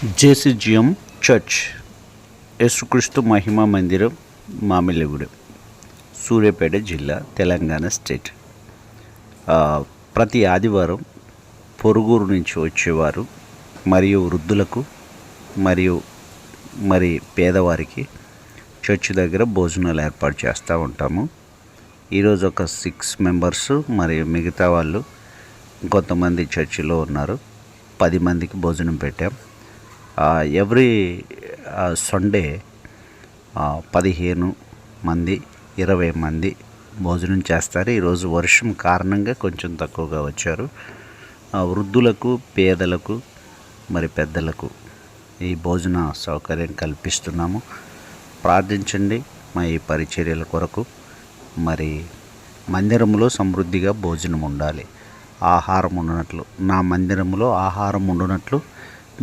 జేసీజిఎం church యేసుక్రీస్తు మహిమా మందిరం మామిళ్ళగూడెం సూర్యాపేట జిల్లా తెలంగాణ స్టేట్. ప్రతి ఆదివారం పొరుగురు నుంచి వచ్చేవారు మరియు వృద్ధులకు మరియు మరి పేదవారికి చర్చ్ దగ్గర భోజనాలు ఏర్పాటు చేస్తూ ఉంటాము. ఈరోజు ఒక సిక్స్ మెంబర్స్ మరియు మిగతా వాళ్ళు కొంతమంది చర్చిలో ఉన్నారు. పది మందికి భోజనం పెట్టాం. ఎవ్రీ సండే పదిహేను మంది ఇరవై మంది భోజనం చేస్తారు. ఈరోజు వర్షం కారణంగా కొంచెం తక్కువగా వచ్చారు. వృద్ధులకు పేదలకు మరి పెద్దలకు ఈ భోజన సౌకర్యం కల్పిస్తున్నాము. ప్రార్థించండి మా ఈ పరిచర్యల కొరకు. మరి మందిరంలో సమృద్ధిగా భోజనం ఉండాలి. ఆహారం ఉండనట్లు నా మందిరంలో ఆహారం ఉండునట్లు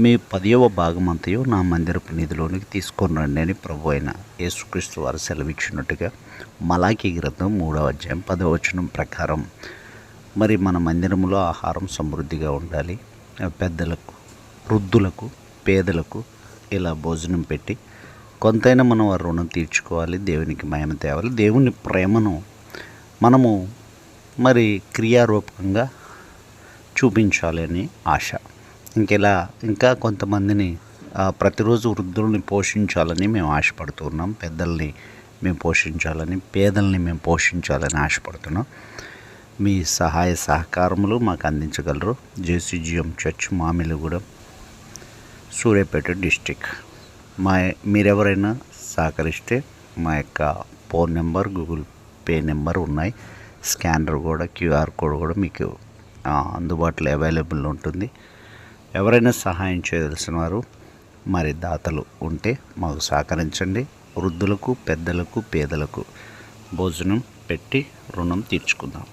మీ పదవ భాగమంతయు నా మందిరపు నిధిలోనికి తీసుకొని రండి అని ప్రభు అయిన యేసుక్రీస్తు వారు సెలవిచ్చినట్టుగా మలాకి గ్రంథం మూడవ అధ్యాయం పదవ వచనం ప్రకారం మరి మన మందిరంలో ఆహారం సమృద్ధిగా ఉండాలి. పెద్దలకు వృద్ధులకు పేదలకు ఇలా భోజనం పెట్టి కొంతైనా మనం వారి రుణం తీర్చుకోవాలి దేవునికి మహిమ తేవాలి దేవుని ప్రేమను మనము మరి క్రియారూపకంగా చూపించాలి అని ఆశ. ఇంకెలా ఇంకా కొంతమందిని ప్రతిరోజు వృద్ధుల్ని పోషించాలని మేము ఆశపడుతున్నాం పెద్దల్ని మేము పోషించాలని పేదల్ని మేము పోషించాలని ఆశపడుతున్నాం. మీ సహాయ సహకారములు మాకు అందించగలరు. JCGM church Mamiligudem Suryapet district. మా మీరెవరైనా సహకరిస్తే మా యొక్క phone number Google pay number ఉన్నాయి. స్కానర్ కూడా క్యూఆర్ కోడ్ కూడా మీకు అందుబాటులో అవైలబుల్ ఉంటుంది. ఎవరైనా సహాయం చేయదలసిన వారు మరి దాతలు ఉంటే మాకు సహకరించండి. వృద్ధులకు పెద్దలకు పేదలకు భోజనం పెట్టి రుణం తీర్చుకుందాం.